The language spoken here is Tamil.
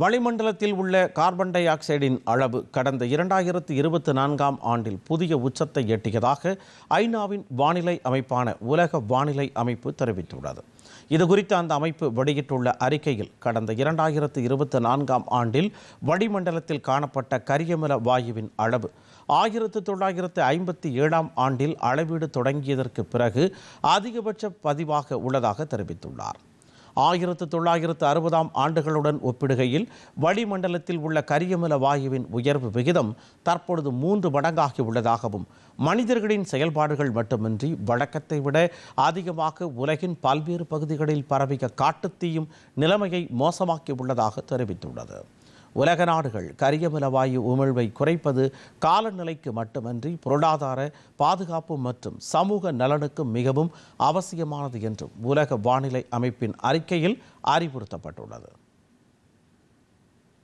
வளிமண்டலத்தில் உள்ள கார்பன் டை ஆக்சைடின் அளவு கடந்த இரண்டாயிரத்து இருபத்தி நான்காம் ஆண்டில் புதிய உச்சத்தை எட்டியதாக ஐநாவின் வானிலை அமைப்பான உலக வானிலை அமைப்பு தெரிவித்துள்ளது. இதுகுறித்து அந்த அமைப்பு வெளியிட்டுள்ள அறிக்கையில் கடந்த இரண்டாயிரத்து இருபத்தி நான்காம் ஆண்டில் வளிமண்டலத்தில் காணப்பட்ட கரியமில வாயுவின் அளவு ஆயிரத்து தொள்ளாயிரத்து ஐம்பத்தி ஏழாம் ஆண்டில் அளவீடு தொடங்கியதற்கு பிறகு அதிகபட்ச பதிவாக உள்ளதாக தெரிவித்துள்ளார். ஆயிரத்து தொள்ளாயிரத்து அறுபதாம் ஆண்டுகளுடன் ஒப்பிடுகையில் வளிமண்டலத்தில் உள்ள கரியமில வாயுவின் உயர்வு விகிதம் தற்பொழுது மூன்று மடங்காகி உள்ளதாகவும் மனிதர்களின் செயல்பாடுகள் மட்டுமின்றி வழக்கத்தை விட அதிகமாக உலகின் பல்வேறு பகுதிகளில் பரவிய காட்டுத்தீயும் நிலைமையை மோசமாக்கி உள்ளதாக தெரிவித்துள்ளது. உலக நாடுகள் கரியமில வாயு உமிழ்வை குறைப்பது காலநிலைக்கு மட்டுமன்றி பொருளாதார பாதுகாப்பு மற்றும் சமூக நலனுக்கும் மிகவும் அவசியமானது என்றும் உலக வானிலை அமைப்பின் அறிக்கையில் அறிவுறுத்தப்பட்டுள்ளது.